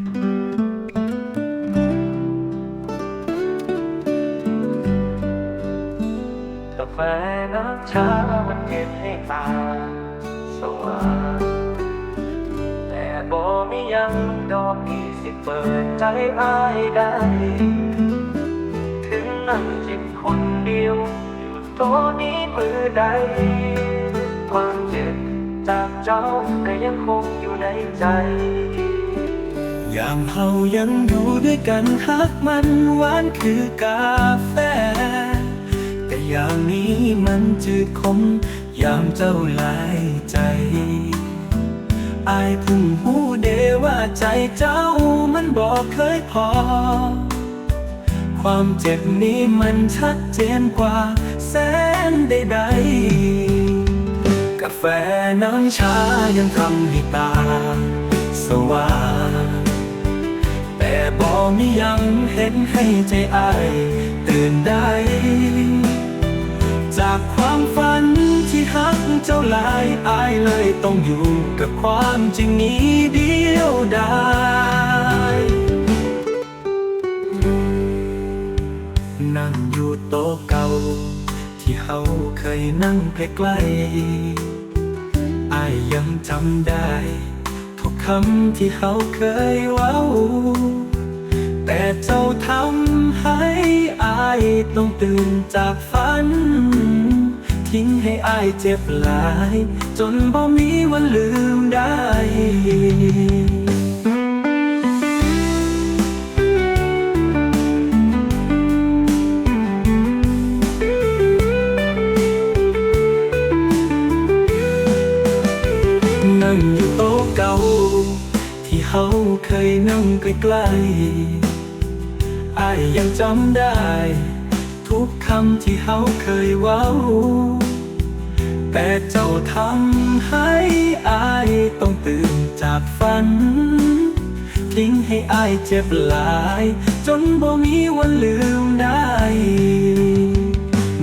กาแฟน้ำชามันเห็นให้ตาสว่างแต่บ่มียังดอกที่สิเปิดใจอายได้ ถึงนั่งจิตคนเดียว อยู่ตัวนี้มือใด ความเจ็บจากเจ้าก็ยังคงอยู่ในใจ อย่างเฮายังอยู่ด้วยกันฮักมันหวานคือกาแฟ แต่อย่างนี้มันจืดคมยามเจ้าหลายใจอายพึ่งหูเดว่าใจเจ้ามันบอกเคยพอ ความเจ็บนี้มันชัดเจนกว่าแสนใดๆกาแฟน้ำชายังทำให้ตาสว่าง มียังเห็นให้ใจอายตื่นได้ จากความฝันที่หักเจ้าหลายอายเลยต้องอยู่กับความจริงนี้เดียวดายนั่งอยู่โต๊ะเก่า ที่เฮาเคยนั่งใกล้ๆอายยังจำได้ทุกคำที่เขาเคยเว้า แต่เจ้าทำให้อายต้องตื่นจากฝัน ทิ้งให้อายเจ็บหลาย จนบ่มีวันลืมได้นั่งอยู่โต๊ะเก่า ที่เขาเคยนั่งใกล้ๆ อายยังจำได้ ทุกคำที่เขาเคยเว้าแต่เจ้าทำให้อายต้องตื่นจากฝัน ทิ้งให้อายเจ็บหลาย จนบ่มีวันลืมได้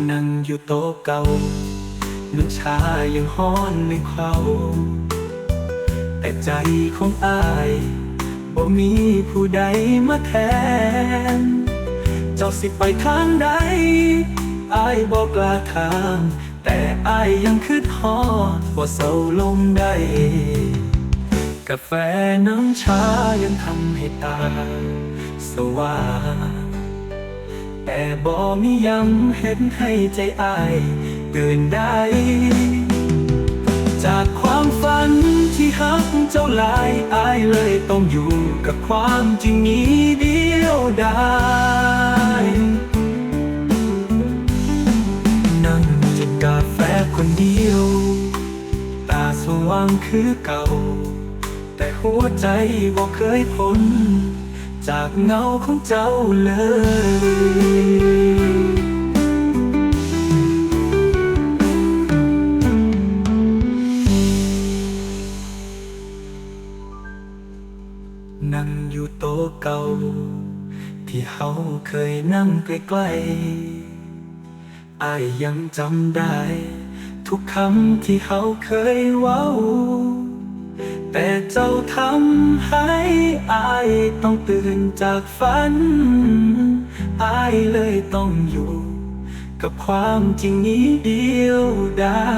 นั่งอยู่โต๊ะเก่าน้ำชายังฮ้อนในเขาแต่ใจของอาย บ่มีผู้ใดมาแทน เจ้าสิไปทางใดอายบอกลาทาง แต่อายยังคืดฮอบ่เศร้าลงได้กาแฟน้ำชายังทำให้ตา สว่างแต่บ่มียังเห็นให้ใจอายตื่นได้ หักเจ้าหลายอายเลยต้องอยู่กับความจริงนี้เดียวดายนั่งจิบกาแฟคนเดียว ตาสว่างคือเก่า แต่หัวใจบอกเคยพ้น จากเงาของเจ้าเลย โต๊ะเก่า ที่เฮาเคยนั่งใกล้ๆอายยังจำได้ ทุกคำที่เฮาเคยเว้า แต่เจ้าทำให้อายต้องตื่นจากฝันอายเลยต้องอยู่ กับความจริงนี้เดียวได้